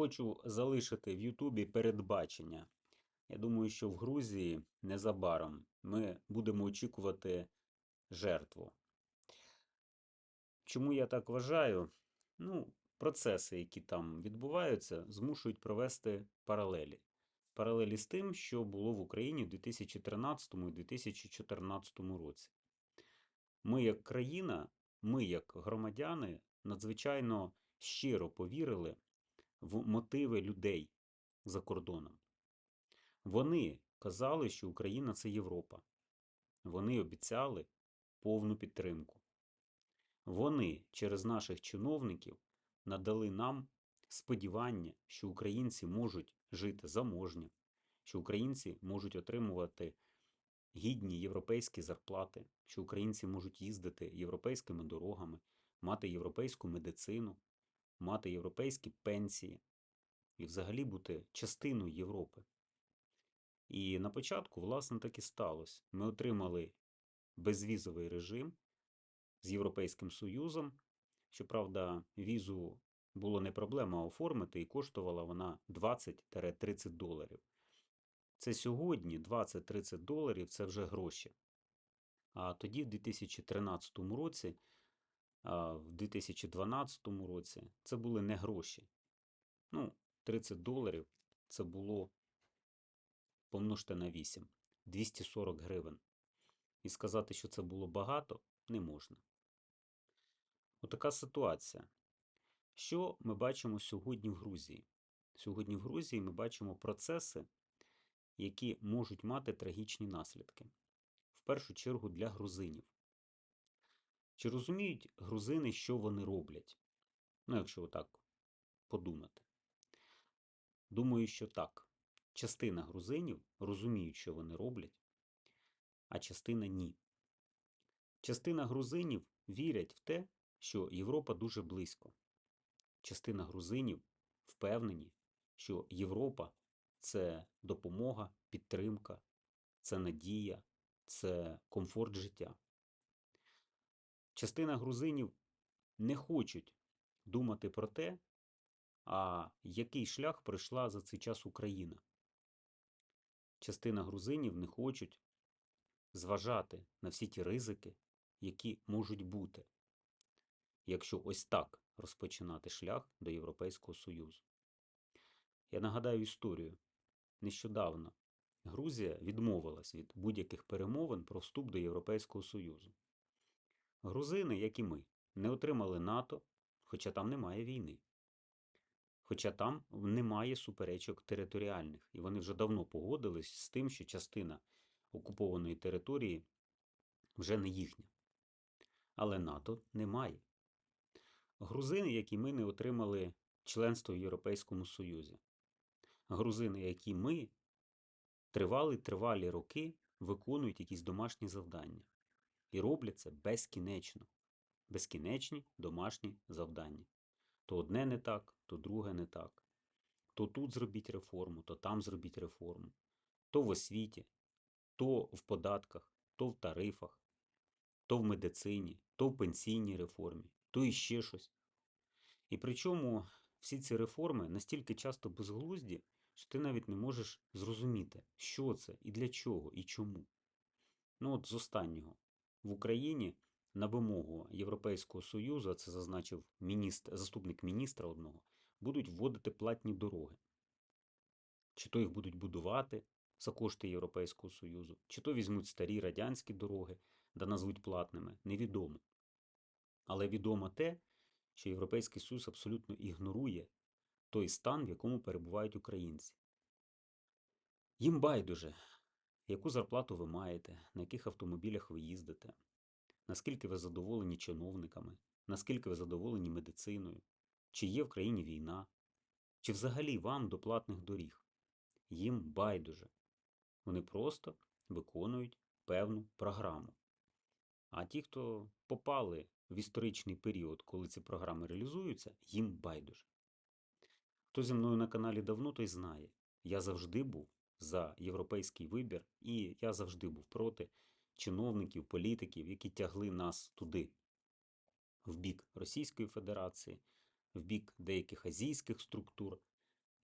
Хочу залишити в Ютубі передбачення. Я думаю, що в Грузії незабаром ми будемо очікувати жертву. Чому я так вважаю? Ну, процеси, які там відбуваються, змушують провести паралелі. Паралелі з тим, що було в Україні в 2013 і 2014 році. Ми, як країна, ми, як громадяни, надзвичайно щиро повірили в мотиви людей за кордоном. Вони казали, що Україна це Європа. Вони обіцяли повну підтримку. Вони через наших чиновників надали нам сподівання, що українці можуть жити заможньо, що українці можуть отримувати гідні європейські зарплати, що українці можуть їздити європейськими дорогами, мати європейську медицину, мати європейські пенсії і взагалі бути частиною Європи. І на початку, власне, так і сталося. Ми отримали безвізовий режим з Європейським Союзом. Щоправда, візу було не проблема оформити, і коштувала вона 20-30 доларів. Це сьогодні 20-30 доларів це вже гроші. А тоді, в 2013 році, в 2012 році це були не гроші. Ну, 30 доларів це було помножте на 8, 240 гривень. І сказати, що це було багато, не можна. Отака ситуація. Що ми бачимо сьогодні в Грузії? Сьогодні в Грузії ми бачимо процеси, які можуть мати трагічні наслідки. В першу чергу для грузинів. Чи розуміють грузини, що вони роблять? Ну, якщо отак подумати. Думаю, що так. Частина грузинів розуміють, що вони роблять, а частина ні. Частина грузинів вірять в те, що Європа дуже близько. Частина грузинів впевнені, що Європа це допомога, підтримка, це надія, це комфорт життя. Частина грузинів не хочуть думати про те, а який шлях пройшла за цей час Україна. Частина грузинів не хочуть зважати на всі ті ризики, які можуть бути, якщо ось так розпочинати шлях до Європейського Союзу. Я нагадаю історію. Нещодавно Грузія відмовилась від будь-яких перемовин про вступ до Європейського Союзу. Грузини, як і ми, не отримали НАТО, хоча там немає війни. Хоча там немає суперечок територіальних, і вони вже давно погодились з тим, що частина окупованої території вже не їхня. Але НАТО немає. Грузини, як і ми, не отримали членство в Європейському Союзі. Грузини, як і ми, тривалі тривалі роки виконують якісь домашні завдання. І роблять це безкінечно. Безкінечні домашні завдання. То одне не так, то друге не так. То тут зробіть реформу, то там зробіть реформу. То в освіті, то в податках, то в тарифах, то в медицині, то в пенсійній реформі, то іще щось. І причому всі ці реформи настільки часто безглузді, що ти навіть не можеш зрозуміти, що це і для чого, і чому. Ну от з останнього. В Україні на вимогу Європейського Союзу, а це зазначив міністр, заступник міністра одного, будуть вводити платні дороги. Чи то їх будуть будувати за кошти Європейського Союзу, чи то візьмуть старі радянські дороги, да назвуть платними, невідомо. Але відомо те, що Європейський Союз абсолютно ігнорує той стан, в якому перебувають українці. Їм байдуже, яку зарплату ви маєте, на яких автомобілях ви їздите, наскільки ви задоволені чиновниками, наскільки ви задоволені медициною, чи є в країні війна, чи взагалі вам до платних доріг. Їм байдуже. Вони просто виконують певну програму. А ті, хто попали в історичний період, коли ці програми реалізуються, їм байдуже. Хто зі мною на каналі давно, той знає. Я завжди був за європейський вибір, і я завжди був проти чиновників, політиків, які тягли нас туди, в бік Російської Федерації, в бік деяких азійських структур,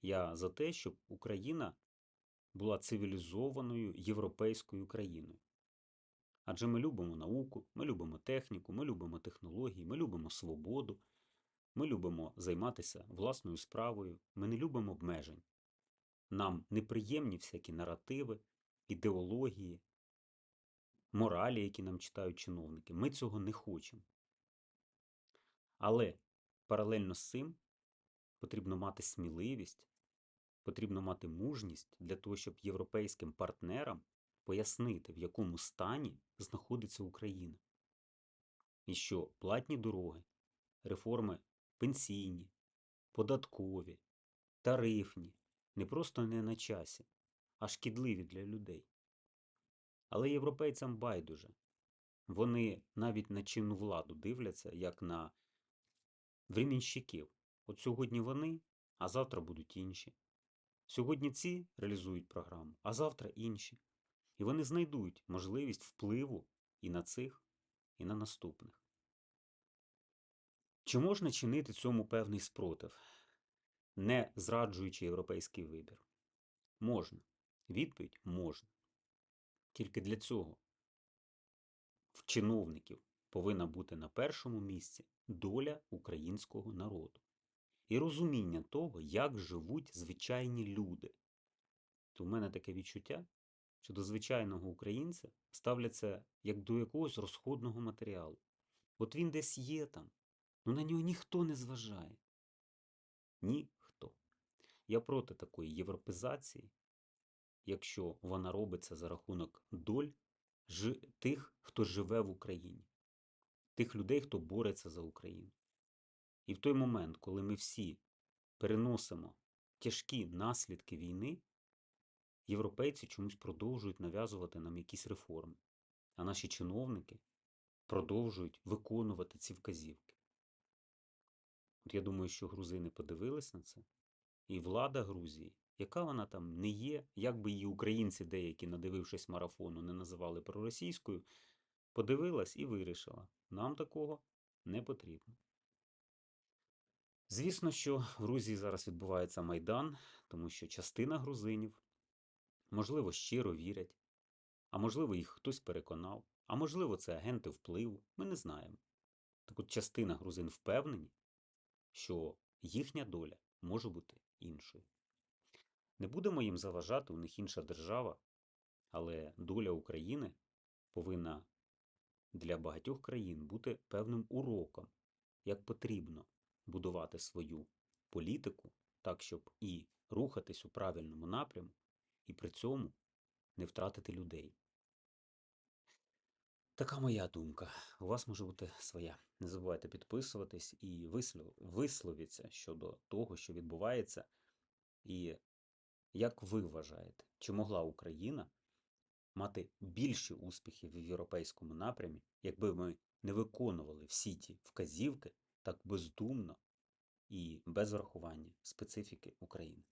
Я за те, щоб Україна була цивілізованою європейською країною. Адже ми любимо науку, ми любимо техніку, ми любимо технології, ми любимо свободу, ми любимо займатися власною справою, ми не любимо обмежень. Нам неприємні всякі наративи, ідеології, моралі, які нам читають чиновники. Ми цього не хочемо. Але паралельно з цим потрібно мати сміливість, потрібно мати мужність для того, щоб європейським партнерам пояснити, в якому стані знаходиться Україна. І що платні дороги, реформи пенсійні, податкові, тарифні не просто не на часі, а шкідливі для людей. Але європейцям байдуже. Вони навіть на чинну владу дивляться, як на времінщиків. От сьогодні вони, а завтра будуть інші. Сьогодні ці реалізують програму, а завтра інші. І вони знайдуть можливість впливу і на цих, і на наступних. Чи можна чинити цьому певний спротив, не зраджуючи європейський вибір? Можна. Відповідь можна. Тільки для цього в чиновників повинна бути на першому місці доля українського народу і розуміння того, як живуть звичайні люди. То в мене таке відчуття, що до звичайного українця ставляться як до якогось розходного матеріалу. От він десь є там, ну на нього ніхто не зважає. Ніхто. Я проти такої європезації, якщо вона робиться за рахунок доль тих, хто живе в Україні, тих людей, хто бореться за Україну. І в той момент, коли ми всі переносимо тяжкі наслідки війни, європейці чомусь продовжують нав'язувати нам якісь реформи, а наші чиновники продовжують виконувати ці вказівки. От я думаю, що грузини подивились на це, і влада Грузії, яка вона там не є, як би її українці деякі, надивившись марафону, не називали проросійською, подивилась і вирішила, нам такого не потрібно. Звісно, що в Грузії зараз відбувається майдан, тому що частина грузинів, можливо, щиро вірять, а можливо, їх хтось переконав, а можливо, це агенти впливу, ми не знаємо. Так от частина грузин впевнені, що їхня доля може бути іншою. Не будемо їм заважати, у них інша держава, але доля України повинна для багатьох країн бути певним уроком, як потрібно будувати свою політику так, щоб і рухатись у правильному напряму, і при цьому не втратити людей. Така моя думка. У вас може бути своя. Не забувайте підписуватись і вислов... висловіться щодо того, що відбувається, і як ви вважаєте, чи могла Україна мати більші успіхи в європейському напрямі, якби ми не виконували всі ті вказівки так бездумно і без врахування специфіки України?